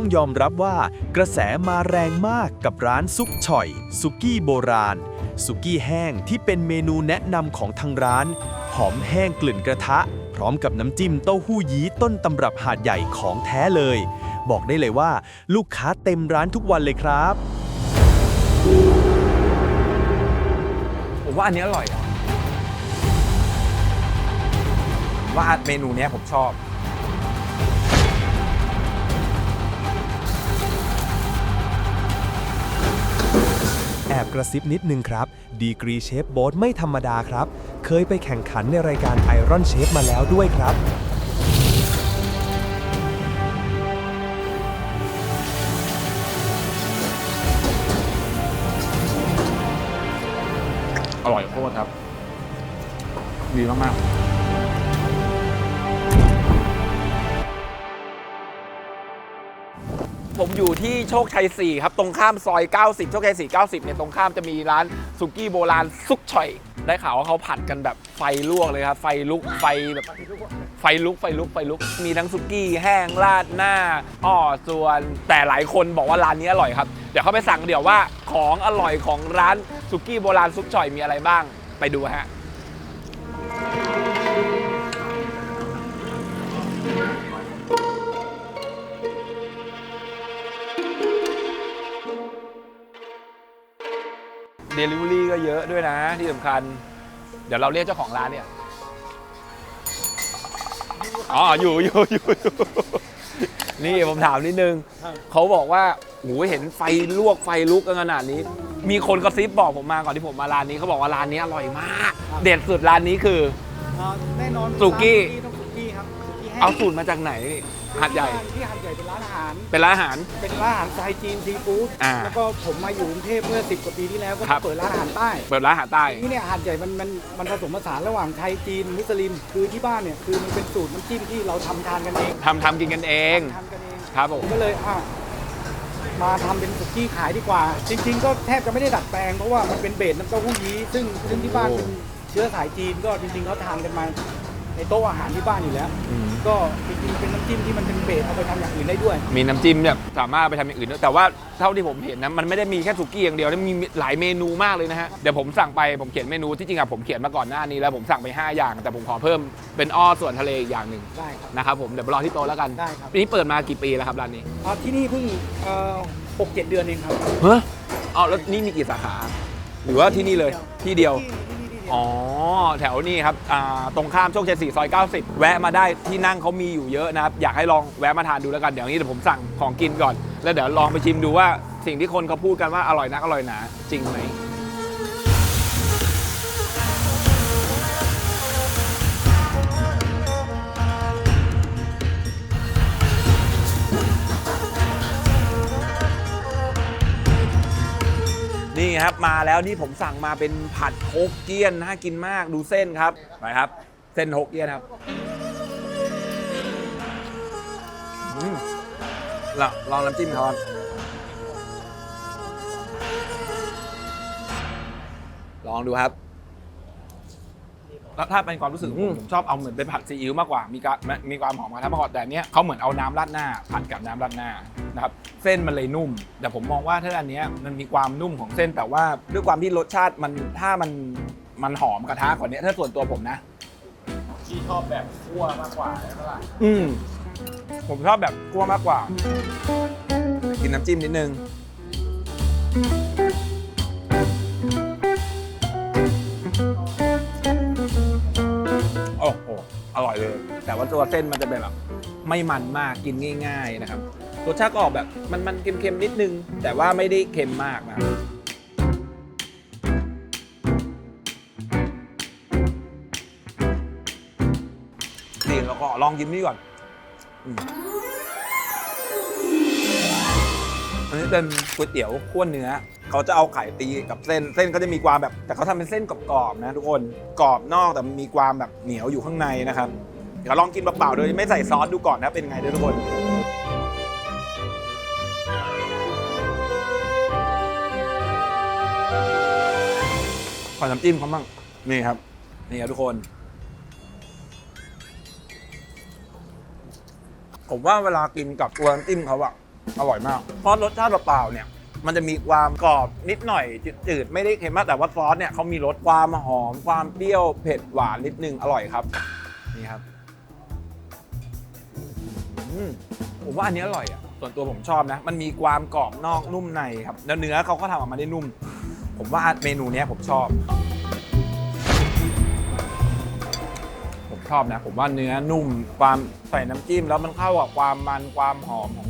ต้องยอมรับว่ากระแสมาแรงมากกับร้านซุกฉ่อยสุกี้โบราณสุกี้แห้งที่เป็นเมนูแนะนำของทางร้าน หอมแห้งกลิ่นกระทะ พร้อมกับน้ำจิ้มเต้าหู้ยี้ต้นตำรับหาดใหญ่ของแท้เลย บอกได้เลยว่า ลูกค้าเต็มร้านทุกวันเลยครับ ผมว่าอันนี้อร่อยอะผมว่าเมนูเนี้ยผมชอบ อบกระซิบนิดนึงครับ ดีกรีเชฟโบ๊ทไม่ธรรมดาครับ เคยไปแข่งขันในรายการไอรอนเชฟมาแล้วด้วยครับอร่อยโคตรครับ ดีมาก ผมอยู่ที่โชคชัย 4 ครับ ตรงข้ามซอย 90 โชคชัย 4 90 เนี่ย ตรงข้ามจะมีร้านสุกี้โบราณซุกฉ่อย ได้ข่าวว่าเขาผัดกันแบบไฟลวกเลยครับ ไฟลุก ไฟแบบ ไฟลุก ไฟลุก ไฟลุก มีทั้งสุกี้แห้งราดหน้า อ้อส่วน แต่หลายคนบอกว่าร้านนี้อร่อยครับ เดี๋ยวเขาไปสั่งเดี๋ยวว่าของอร่อยของร้านสุกี้โบราณซุกฉ่อยมีอะไรบ้าง ไปดูฮะ เดลิเวอรี่ก็เยอะด้วยนะที่สำคัญ เดี๋ยวเราเรียกเจ้าของร้านเนี่ยอ๋ออยู่อยู่อยู่อยู่นี่ผมถามนิดนึงเขาบอกว่าโอ้โหเห็นไฟลวกไฟลุกกันขนาดนี้ มีคนกระซิบบอกผมมาก่อนที่ผมมาร้านนี้เขาบอกว่าร้านนี้อร่อยมาก เด็ดสุดร้านนี้คืออ่าแน่นอนสุกี้ร้านต้องสุกี้ครับสุกี้แห้งเอาสูตรมาจากไหน หาดใหญ่ ที่หาดใหญ่เป็นร้านอาหาร เป็นร้านอาหาร เป็นร้านอาหารไทยจีนซีฟู้ดอ่าแล้วก็ผมมาอยู่กรุงเทพเมื่อ 10 กว่าปีที่แล้วก็ครัมาบเปิดร้านอาหารใต้เปิดร้านอาหารใต้ ที่เนี่ยหาดใหญ่มันมันมันผสมผสานระหว่างไทยจีนมุสลิมคือที่บ้านเนี่ยคือมันเป็นสูตรน้ำจิ้มที่เราทำทานกันเองทำทำกินกันเอง ทำกันเอง ครับผม ก็เลยอะมาทำเป็นสุกี้ขายดีกว่า จริง ๆ ก็แทบจะไม่ได้ดัดแปลงเพราะว่ามันเป็นเบสน้ำเต้าหู้ยี้ซึ่งซึ่งที่บ้านเป็นเชื้อสายจีนก็จริงๆเขาทานกันมา ในโต๊ะอาหารที่บ้านอยู่แล้ว อืม ก็จริงๆเป็นน้ำจิ้มที่มันเป็นเบสเอาไปทำอย่างอื่นได้ด้วย มีน้ำจิ้มแบบสามารถเอาไปทำอย่างอื่นด้วยแต่ว่าเท่าที่ผมเห็นนะมันไม่ได้มีแค่สุกี้อย่างเดียวนะมีหลายเมนูมากเลยนะฮะเดี๋ยวผมสั่งไปผมเขียนเมนูที่จริงอะผมเขียนมาก่อนหน้านี้แล้วผมสั่งไป 5 อย่าง แต่ผมขอเพิ่มเป็นอ้อส่วนทะเลอีกอย่างหนึ่งได้ครับ นะครับผมเดี๋ยวไปรอที่โต๊ะแล้วกันได้ครับ นี่เปิดมากี่ปีแล้วครับร้านนี้อ่าที่นี่เพิ่งหกเจ็ดเดือนเองครับ เฮ้ยอ๋อแล้วนี่มีกี่สาขา หรือว่าที่นี่เลยที่เดียวที่ที่นี่ที่เดียว อ๋อ แถวนี้ครับอ่าตรงข้ามโชคชัย4ซอย 90 แวะมาได้ที่นั่งเขามีอยู่เยอะนะครับ อยากให้ลองแวะมาทานดูแล้วกัน เดี๋ยวนี้เดี๋ยวผมสั่งของกินก่อน แล้วเดี๋ยวลองไปชิมดูว่าสิ่งที่คนเขาพูดกันว่าอร่อยนักอร่อยหนาจริงไหม ครับมาแล้วนี่ผมสั่งมาเป็นผัดโฮกเกี้ยนน่ากินมากดูเส้นครับไปครับ เส้นโฮกเกี้ยนครับลองลองน้ำจิ้มเขาครับลองดูครับ ถ้าเป็นความรู้สึกผมผมชอบเอาเหมือนเป็นผัดซีอิ๊วมากกว่า มีการมีความหอมกระทะมากกว่าแต่อันเนี้ยเขาเหมือนเอาน้ำราดหน้าผัดกับน้ำราดหน้านะครับเส้นมันเลยนุ่ม แต่ผมมองว่าถ้าอันเนี้ยมันมีความนุ่มของเส้นแต่ว่าด้วยความที่รสชาติมันถ้ามันมันหอมกระทะกว่านี้ถ้าส่วนตัวผมนะที่ชอบแบบคั่วมากกว่าใช่ไหมล่ะอืมผมชอบแบบคั่วมากกว่า กินน้ำจิ้มนิดนึง แต่ว่าตัวเส้นมันจะเป็นแบบไม่มันมากกินง่าย ๆนะครับรสชาติก็ออกแบบมันมันเค็มๆนิดนึง แต่ว่าไม่ได้เค็มมากนะครับนี่แล้วก็ลองกินนี่ก่อนอันนี้เป็นก๋วยเตี๋ยวข้นเนื้อ เขาจะเอาไข่ตีกับเส้น เส้นก็จะมีความแบบ แต่เขาทำเป็นเส้นกรอบๆนะทุกคน กรอบนอกแต่มีความแบบเหนียวอยู่ข้างในนะครับ เดี๋ยวลองกินเปล่าๆโดยไม่ใส่ซอสดูก่อนนะเป็นไงด้วยทุกคนขอน้ำจิ้มเขาบ้างนี่ครับ นี่ครับทุกคน ผมว่าเวลากินกับตัวน้ำจิ้มเขาอะอร่อยมาก เพราะรสชาติเปล่าๆเนี่ย มันจะมีความกรอบนิดหน่อยจืดๆไม่ได้เค็มมากแต่ว่าซอสเนี่ยเขามีรสความหอม ความเปรี้ยวเผ็ดหวานนิดนึงอร่อยครับ นี่ครับ ผมว่าอันนี้อร่อยอะส่วนตัวผมชอบนะ มันมีความกรอบนอกนุ่มในครับแล้วเนื้อเขาก็ทำออกมาได้นุ่ม ผมว่าเมนูนี้ผมชอบ ผมชอบนะ ผมว่าเนื้อนุ่มความใส่น้ำจิ้ม แล้วมันเข้ากับความมันความหอมของ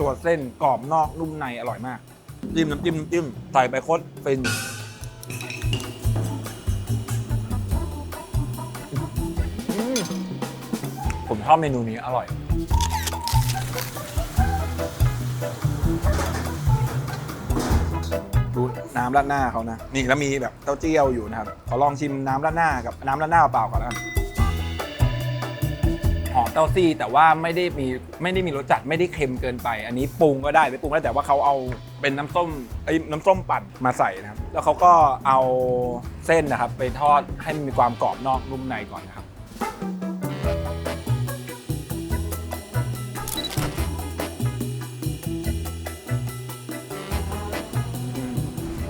ตัวเส้นกรอบนอกนุ่มในอร่อยมากจิ้มน้ำจิ้มน้ำจิ้มใส่ไปโคตรฟินผมชอบเมนูนี้อร่อย ดูน้ำราดหน้าเขานะ นี่แล้วมีแบบเต้าเจี้ยวอยู่นะครับ ขอลองชิมน้ำราดหน้ากับน้ำราดหน้าเปล่าก่อนแล้วกันหอมเต้าซี่แต่ว่าไม่ได้มีไม่ได้มีรสจัดไม่ได้เค็มเกินไป อันนี้ปรุงก็ได้ไม่ปรุงก็ได้แต่ว่าเขาเอาเป็นน้ำส้มไอ้ยน้ำส้มปั่นมาใส่นะครับ แล้วเขาก็เอาเส้นนะครับ ไปทอดให้มันมีความกรอบนอกนุ่มในก่อนนะครับ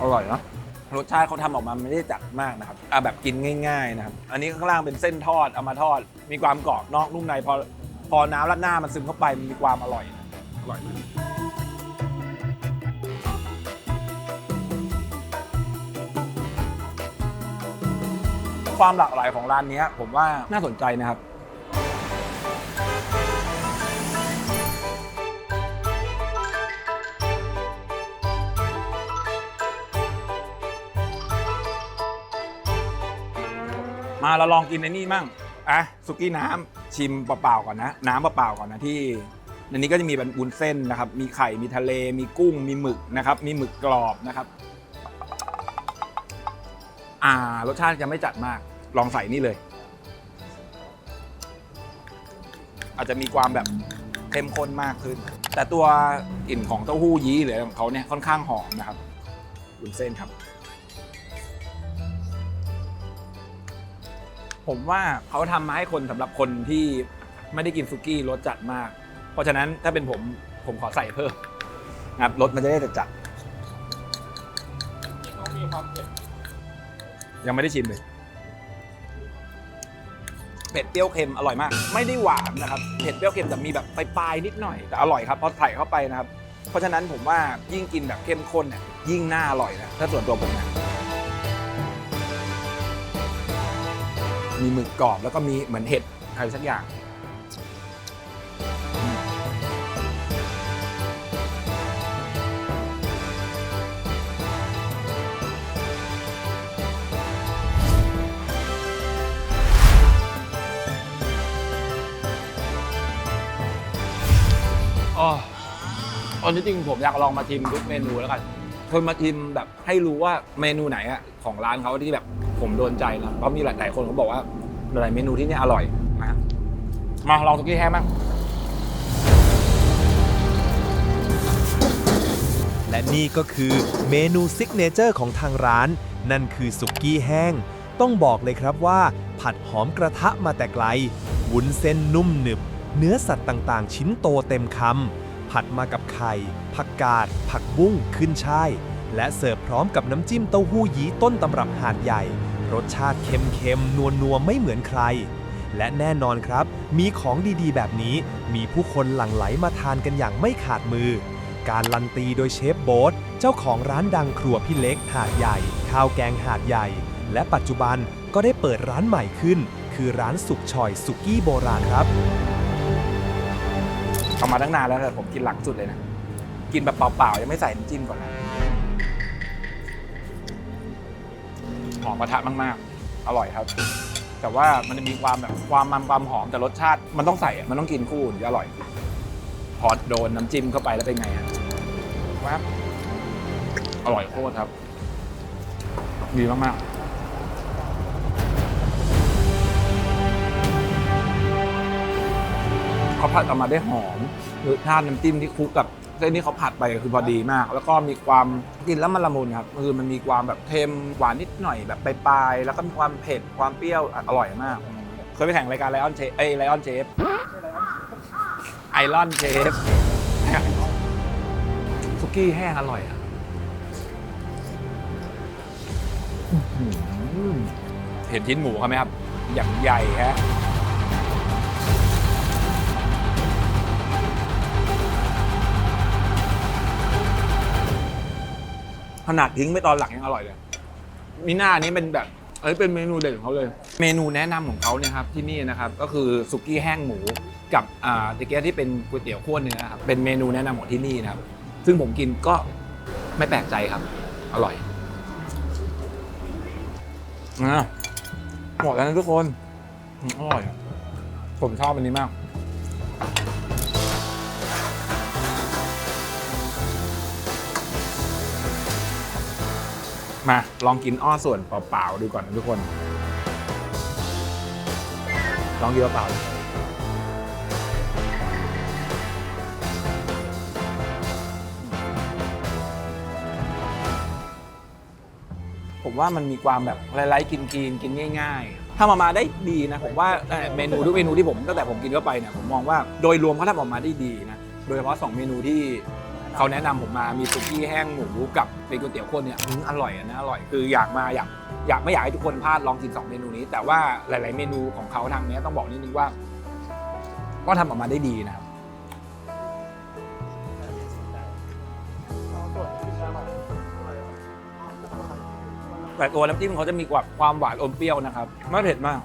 อร่อยเนาะรสชาติเขาทำออกมาไม่ได้จัดมากนะครับเอาแบบกินง่ายๆนะครับ อันนี้ข้างล่างเป็นเส้นทอดเอามาทอด มีความกรอบนอกนุ่มในพอพอน้ำราดหน้ามันซึมเข้าไปมันมีความอร่อยนะอร่อยมากความหลากหลายของร้านนี้ผมว่าน่าสนใจนะครับ มาเราลองกินในนี่มั่งอะสุกี้น้ำชิมเปล่าๆก่อนนะ น้ำเปล่าๆก่อนนะที่ในนี้ก็จะมีเป็นบุนเส้นนะครับ มีไข่มีทะเล มีกุ้ง มีหมึกนะครับ มีหมึกกรอบนะครับ อ่ารสชาติจะไม่จัดมาก ลองใส่นี่เลย อาจจะมีความแบบเข้มข้นมากขึ้น แต่ตัวกลิ่นของเต้าหู้ยี้หรือของเขาเนี่ยค่อนข้างหอมนะครับบุนเส้นครับ ผมว่าเขาทำมาให้คนสำหรับคนที่ไม่ได้กินซุกี้รสจัดมาก เพราะฉะนั้นถ้าเป็นผมผมขอใส่เพิ่มนะครับรสมันจะได้จัดที่เขามีความเผ็ดยังไม่ได้ชิมเลยเผ็ดเปรี้ยวเค็มอร่อยมาก ไม่ได้หวานนะครับเผ็ดเปรี้ยวเค็มแต่มีแบบปลายๆนิดหน่อยแต่อร่อยครับพอใส่เข้าไปนะครับ เพราะฉะนั้นผมว่ายิ่งกินแบบเข้มข้นเนี่ยยิ่งน่าอร่อยนะถ้าส่วนตัวผมนะ มีหมึกกรอบแล้วก็มีเหมือนเห็ดอะไรสักอย่างอ๋อตอนนี้จริงผมอยากลองมาชิมทุกเมนูแล้วกันคนมาชิมแบบให้รู้ว่าเมนูไหนอะของร้านเขาที่แบบ ผมโดนใจนะเพราะมีหลายๆคนเขาบอกว่าหลายเมนูที่เนี่ยอร่อยนะฮะมาลองสุกี้แห้งบ้างและนี่ก็คือเมนูซิกเนเจอร์ของทางร้าน นั่นคือสุกี้แห้ง ต้องบอกเลยครับว่า ผัดหอมกระทะมาแต่ไกลวุ้นเส้นนุ่มหนึบ เนื้อสัตว์ต่างๆ ชิ้นโตเต็มคำผัดมากับไข่ ผักกาด ผักบุ้งขึ้นช่ายและเสิร์ฟพร้อมกับน้ำจิ้มเต้าหู้ยี้ต้นตำรับหาดใหญ่ รสชาติเค็มๆ นัวๆ ไม่เหมือนใคร และแน่นอนครับ มีของดีๆ แบบนี้ มีผู้คนหลั่งไหลมาทานกันอย่างไม่ขาดมือ การลันตีโดยเชฟโบ๊ทเจ้าของร้านดังครัวพี่เล็กหาดใหญ่ ข้าวแกงหาดใหญ่ และปัจจุบันก็ได้เปิดร้านใหม่ขึ้น คือร้านสุกชอยสุกี้โบราณครับ เอามาตั้งนานแล้วแต่ผมกินหลังสุดเลยนะ กินแบบเปล่าๆ ยังไม่ใส่น้ำจิ้มก่อนนะ หอมกระทะมากๆ อร่อยครับ แต่ว่ามันจะมีความแบบความมันความหอมแต่รสชาติมันต้องใส่อะมันต้องกินคู่ถึงจะอร่อย พอโดนน้ำจิ้มเข้าไปแล้วเป็นไงฮะแวบอร่อยโคตรครับ ดีมากๆเขาผัดออกมาได้หอมรสชาติน้ำจิ้มที่คลุกกับเส้นที่เขาผัดไปคือพอดีมาก แล้วก็มีความกินแล้วมันละมุนครับคือมันมีความแบบเค็มหวานนิดหน่อยแบบปลายๆแล้วก็มีความเผ็ดความเปรี้ยวอร่อยมาก เคยไปแข่งรายการไลออนเชฟเอ้ยไลออนเชฟไอรอนเชฟกี้แห้งอร่อยอะอื้อหือเห็นชิ้นหมูเขาไหมครับอย่างใหญ่ฮะ นาดทิ้งไปตอนหลังยังอร่อยเลยมีหน้านี้เป็นแบบเอ้ยเป็นเมนูเด่นของเขาเลย เมนูแนะนำของเขาเนี่ยครับที่นี่นะครับก็คือสุกี้แห้งหมูกับอ่าตะเกียที่เป็นก๋วยเตี๋ยวขั้วเนื้อครับเป็นเมนูแนะนำของที่นี่นะครับ ซึ่งผมกินก็ไม่แปลกใจครับ อร่อยนะหมดแล้วนะทุกคนอร่อย ผมชอบอันนี้มาก มาลองกินอ้อส่วนเปล่าๆดูก่อนนะทุกคน ลองกินเปล่าดูผมว่ามันมีความแบบไล่ๆกินกินๆกินง่าย ๆ ถ้ามามาได้ดีนะ ผมว่าเอ่อเมนูทุกเมนูที่ผมตั้งแต่ผมกินเข้าไปเนี่ยผมมองว่าโดยรวมเขาทำออกมาได้ดีนะ โดยเฉพาะสองเมนูที่ เขาแนะนำผมมามีสุกี้แห้งหมูกับเป็นก๋วยเตี๋ยวข้นเนี่ยอร่อยนะอร่อยคืออยากมาอยากอยากไม่อยากให้ทุกคนพลาดลองกินสองเมนูนี้ แต่ว่าหลาย ๆ เมนูของเขาทางนี้ต้องบอกนิดนึงว่า ก็ทำออกมาได้ดีนะครับแต่ตัวน้ำจิ้มเขาจะมีความหวานอมเปรี้ยวนะครับไม่เผ็ดมาก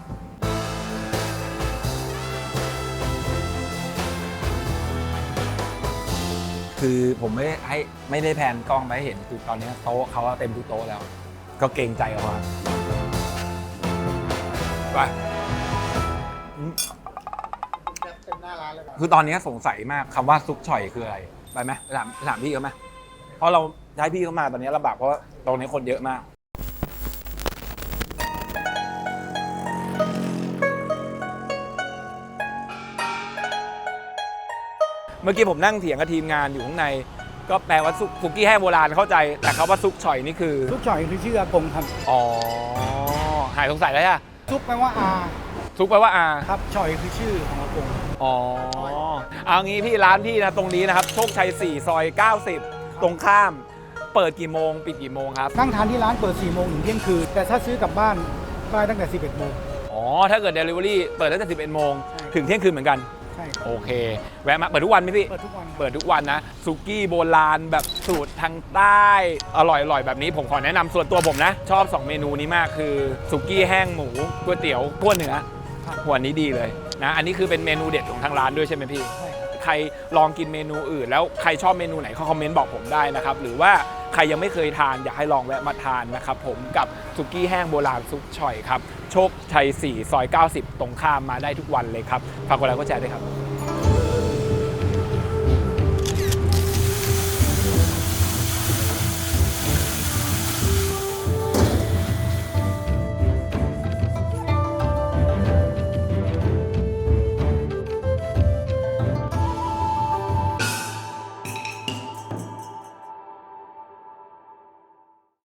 คือผมไม่ได้ให้ไม่ได้แพนกล้องไปให้เห็นคือตอนนี้โต๊ะเขาเต็มทุกโต๊ะแล้ว ก็เกรงใจเอาครับไปคือตอนนี้สงสัยมากคำว่าซุปฉ่อยคืออะไรไปไหมถามถามพี่เขาไหมเพราะเราใช้พี่เขามาตอนนี้ลำบากเพราะว่าตรงนี้คนเยอะมาก มื่อกี้ผมนั่งเถียงกับทีมงานอยู่ข้างใน ก็แปลว่าซุกซุกี้แห้งโบราณเข้าใจ แต่เขาว่าซุกฉ่อยนี่คือ ซุปฉ่อยคือชื่ออากงครับ อ๋อ หายสงสัยแล้วอะซุปแปลว่าอาซุกแปลว่าอา ครับฉ่อยคือชื่อของอากง อ๋อ เอางี้พี่ร้านพี่นะตรงนี้นะครับ โชคชัย 4 ซอย 90 ตรงข้าม เปิดกี่โมง ปิดกี่โมงครับ นั่งทานที่ร้านเปิด 4 โมงถึงเที่ยงคืน แต่ถ้าซื้อกลับบ้านได้ตั้งแต่ 11 โมง อ๋อ ถ้าเกิด Delivery เปิดตั้งแต่ 11 โมง ถึงเที่ยงคืนเหมือนกันใช่ครับ โอเค แวะมาเปิดทุกวันไหมพี่ เปิดทุกวันเปิดทุกวันนะซุกี้โบราณแบบสูตรทางใต้อร่อยอร่อยแบบนี้ผมขอแนะนำส่วนตัวผมนะ ชอบ 2 เมนูนี้มากคือซุกี้แห้งหมูก๋วยเตี๋ยวขั้วเนื้อหัวนี้ดีเลยนะอันนี้คือเป็นเมนูเด็ดของทางร้านด้วยใช่ไหมพี่ ใช่ครับใครลองกินเมนูอื่น แล้วใครชอบเมนูไหนเขาคอมเมนต์บอกผมได้นะครับ หรือว่าใครยังไม่เคยทานอยากให้ลองแวะมาทานนะครับผมกับซุกี้แห้งโบราณซุปฉ่อยครับ โชคชัย 4 ซอย 90 ตรงข้ามมาได้ทุกวันเลยครับฝากกดไลค์กดแชร์ด้วยครับ